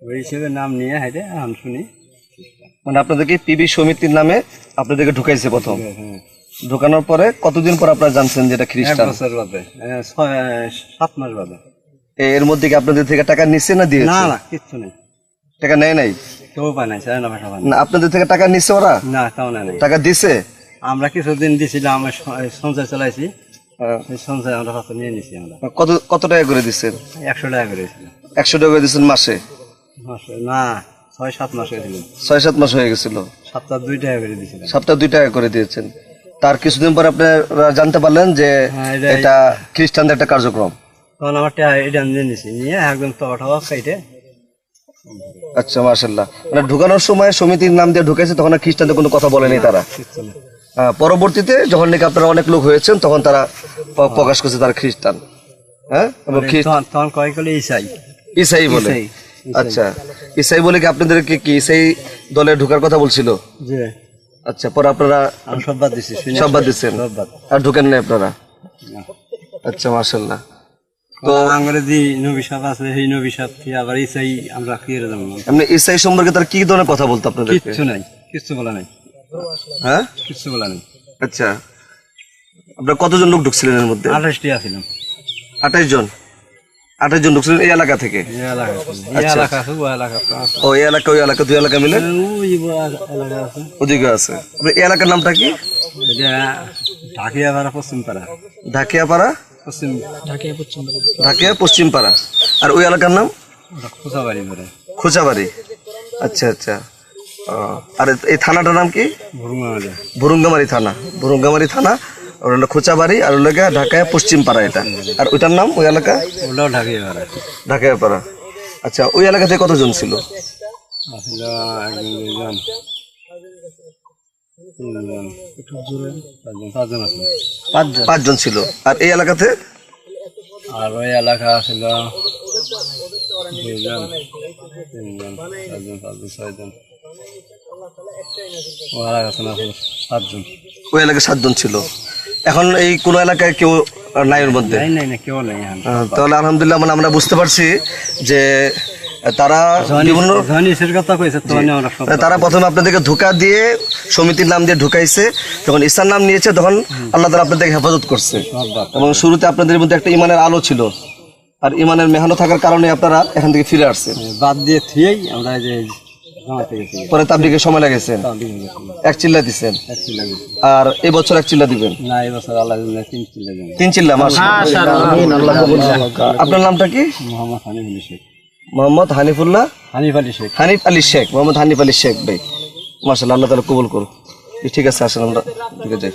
ওই হিসেবে নাম নিয়ে হাইটে আম শুনি। মানে আপনাদেরকে পিবি সমিতির নামে আপনাদেরকে ঢুকাইছে প্রথম। হ্যাঁ ঢুকানোর পরে কতদিন পর আপনারা জানছেন যে এটা খ্রিস্টান? বছর বাদে। সাত মাস বাদে। এর মধ্যে কি আপনাদের থেকে টাকা নিচ্ছে না না না কিচ্ছু নেই। টাকা নেয় নাই? কেউ পায় নাই চায় না ভাষা পায় না। আপনাদের থেকে টাকা নিচ্ছে ওরা? না তাও না টাকা দিছে? আমরা কিছুদিন দিছিলাম আমরা সঞ্চয় চালাইছি। হ্যাঁ। সঞ্চয় আমরা নিয়ে নিছি আমরা। কত কত টাকা করে দিচ্ছেন? একশো টাকা করেছিল একশো টাকা করে দিচ্ছেন মাসে? মাসে? না ছয় সাত মাস হয়েছিল ছয় সাত মাস হয়ে গেছিল? সপ্তাহ দুই টাকা করে দিয়েছিলাম সপ্তাহে দুই টাকা করে দিয়েছেন। তার কিছুদিন পর আপনারা জানতে পারলেন যে হ্যাঁ, এটা- খ্রিস্টানদের একটা কার্যক্রম। তখন আমার এটা নিয়ে নিছি নিয়ে একদম আচ্ছা মার্শাল্লাহ মানে ঢুকানোর সময় সমিতির নাম দিয়ে ঢুকেছে তখন আর খ্রিস্টানদের কোনো কথা বলেনি তারা। পরবর্তীতে যখন নাকি আপনারা অনেক লোক হয়েছেন তখন তারা প্রকাশ করছে তারা খ্রিস্টান। হ্যাঁ? খ্রিস্ট- তখন তখন কয় করলে ইসাই ইসাই বলে। আচ্ছা ইসাই বলে কি আপনাদেরকে কি ইসাই দলে ঢুকার কথা বলছিল? যে আচ্ছা পরে আপনারা আমি সব বাদ দিছি শুনে সব বাদ বাদ আর ঢুকেন না আপনারা? আচ্ছা মার্শাল্লাহ তো আঙ্গরে যে নবী সাহেব আছে সেই নবী সাহেব কি আবার ইসাই আমরা কি এর জানব এমনি ইসাই সম্পর্কে তার কি ধরনের কথা বলতো আপনাদের কিছু নাই কিচ্ছু বলা নাই। হ্যাঁ? কিচ্ছু বলা নাই। আচ্ছা। আপনারা কতজন লোক ঢুকছিলেন এর মধ্যে? আঠাশটি আছিলাম। আঠাশ জন? আঠাশ জন ঢুকছিলেন এই এলাকা থেকে? আছে। ও এলাকা এই এলাকা ওই এলাকা দুই এলাকা মিলে? ওদিকে আছে। এই এলাকার নামটা কি? এটা ঢাকিয়া পাড়া পশ্চিম পাড়া ঢাকিয়াপাড়া? পশ্চিম। ঢাকিয়া পশ্চিম পাড়া আর ওই এলাকার নাম? খোঁচাবাড়ি খোঁচাবাড়ি। আচ্ছা আচ্ছা। আর এই থানাটার নাম কি? ভরুঙ্গা ভুরুঙ্গামারি থানা। ভুরুঙ্গামারি থানা। আর হলো খোঁচাবাড়ি আর হলো ঢাকায় পশ্চিম পাড়া এটা। আর ওইটার নাম ওই এলাকা? ওটাও ঢাকিয়া পাড়া ঢাকায় পাড়া আচ্ছা ওই এলাকা থেকে কতজন ছিল? পাঁচজন ছিল। আর এই এলাকাতে? আর ওই এলাকা ছিল দুইজন তিনজন চারজন পাঁচজন ছয়জন। ও এলাকা সাতজন। ওই এলাকায় সাতজন ছিল। এখন এই কোন এলাকায় কেউ নাই ওর মধ্যে? তাহলে আলহামদুলিল্লাহ মানে আমরা বুঝতে পারছি যে তারা বিভিন্ন সব তারা প্রথমে আপনাদেরকে ধোকা দিয়ে সমিতির নাম দিয়ে ঢুকাইছে। যখন ইসলাম নাম নিয়েছে তখন আল্লাহ তালা আপনাদেরকে হেফাজত করছে। এবং শুরুতে আপনাদের মধ্যে একটা ইমানের আলো ছিল। আর ইমানের মেহানো থাকার কারণে আপনারা এখান থেকে ফিরে আসছে বাদ দিয়ে থিয়েই আমরা যে পরে তাবলিগে সময় লাগাইছেন? এক চিল্লা দিচ্ছেন আর এই বছর এক চিল্লা দিবেন? না এই বছর আল্লাহ তিন চিল্লা তিন চিল্লা আপনার নামটা কি? মোহাম্মদ হানিফ শেখ। মোহাম্মদ হানিফুল্লাহ? হানিফ আলী শেখ। হানিফ আলী শেখ মোহাম্মদ হানিফ আলী শেখ ভাই। মাসাল্লাহ আল্লাহ তালা কবুল করুন ঠিক আছে আসেন আমরা। ঠিক আছে।